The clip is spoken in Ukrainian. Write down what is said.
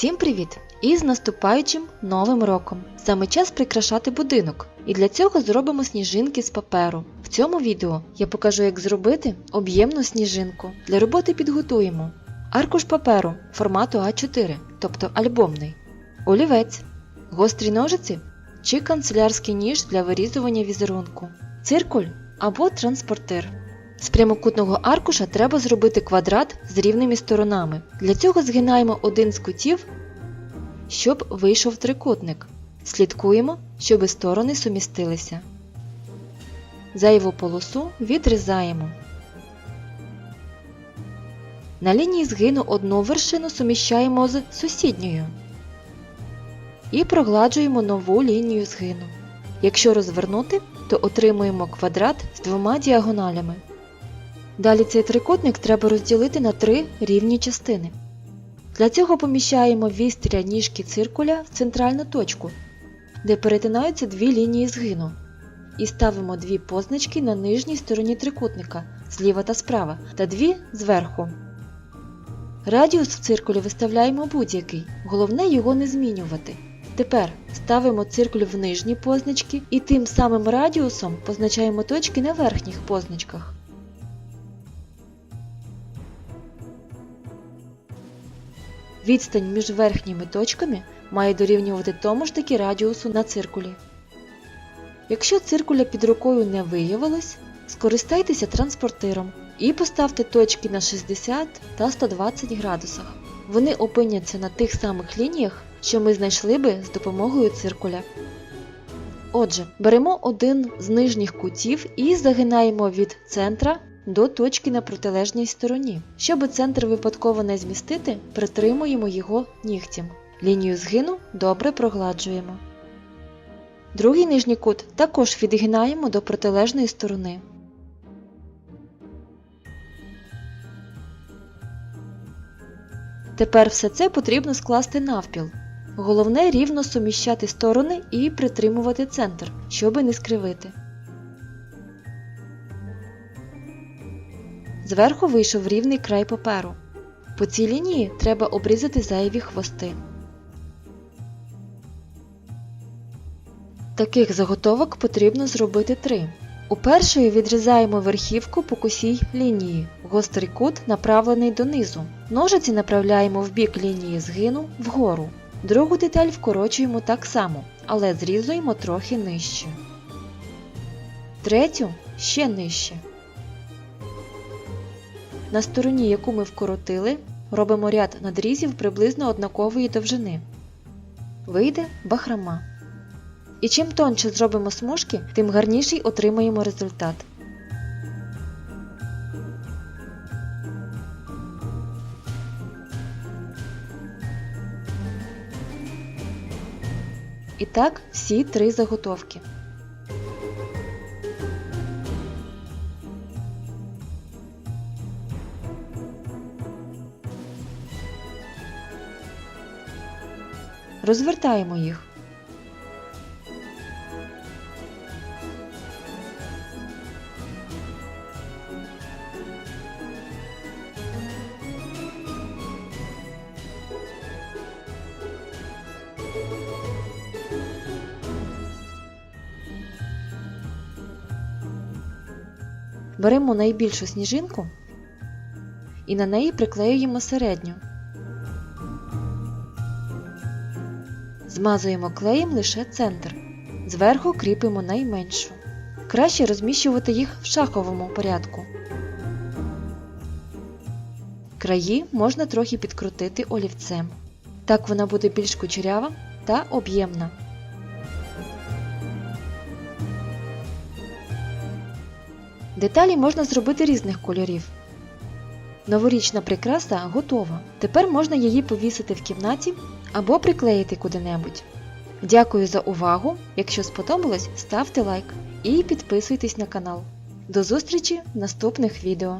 Всім привіт! І з наступаючим новим роком! Саме час прикрашати будинок. І для цього зробимо сніжинки з паперу. В цьому відео я покажу, як зробити об'ємну сніжинку. Для роботи підготуємо аркуш паперу формату А4, тобто альбомний, олівець, гострі ножиці чи канцелярський ніж для вирізування візерунку, циркуль або транспортир. З прямокутного аркуша треба зробити квадрат з рівними сторонами. Для цього згинаємо один з кутів, щоб вийшов трикутник. Слідкуємо, щоб сторони сумістилися. Зайву полосу відрізаємо. На лінії згину одну вершину суміщаємо з сусідньою і прогладжуємо нову лінію згину. Якщо розвернути, то отримуємо квадрат з двома діагоналями. Далі цей трикутник треба розділити на три рівні частини. Для цього поміщаємо вістря ніжки циркуля в центральну точку, де перетинаються дві лінії згину, і ставимо дві позначки на нижній стороні трикутника зліва та справа, та дві зверху. Радіус в циркулі виставляємо будь-який, головне його не змінювати. Тепер ставимо циркуль в нижні позначки і тим самим радіусом позначаємо точки на верхніх позначках. Відстань між верхніми точками має дорівнювати тому ж таки радіусу на циркулі. Якщо циркуля під рукою не виявилось, скористайтеся транспортиром і поставте точки на 60 та 120 градусах. Вони опиняться на тих самих лініях, що ми знайшли би з допомогою циркуля. Отже, беремо один з нижніх кутів і загинаємо від центра до точки на протилежній стороні. Щоб центр випадково не змістити, притримуємо його нігтем. Лінію згину добре прогладжуємо. Другий нижній кут також відгинаємо до протилежної сторони. Тепер все це потрібно скласти навпіл. Головне рівно суміщати сторони і притримувати центр, щоби не скривити. Зверху вийшов рівний край паперу. По цій лінії треба обрізати зайві хвости. Таких заготовок потрібно зробити три. У першої відрізаємо верхівку по косій лінії. Гострий кут направлений донизу. Ножиці направляємо в бік лінії згину вгору. Другу деталь вкорочуємо так само, але зрізуємо трохи нижче. Третю ще нижче. На стороні, яку ми вкоротили, робимо ряд надрізів приблизно однакової довжини. Вийде бахрама. І чим тонше зробимо смужки, тим гарніший отримаємо результат. І так всі три заготовки. Розвертаємо їх. Беремо найбільшу сніжинку і на неї приклеюємо середню. Змазуємо клеєм лише центр. Зверху кріпимо найменшу. Краще розміщувати їх в шаховому порядку. Краї можна трохи підкрутити олівцем. Так вона буде більш кучерява та об'ємна. Деталі можна зробити різних кольорів. Новорічна прикраса готова. Тепер можна її повісити в кімнаті або приклеїти куди-небудь. Дякую за увагу! Якщо сподобалось, ставте лайк і підписуйтесь на канал. До зустрічі в наступних відео!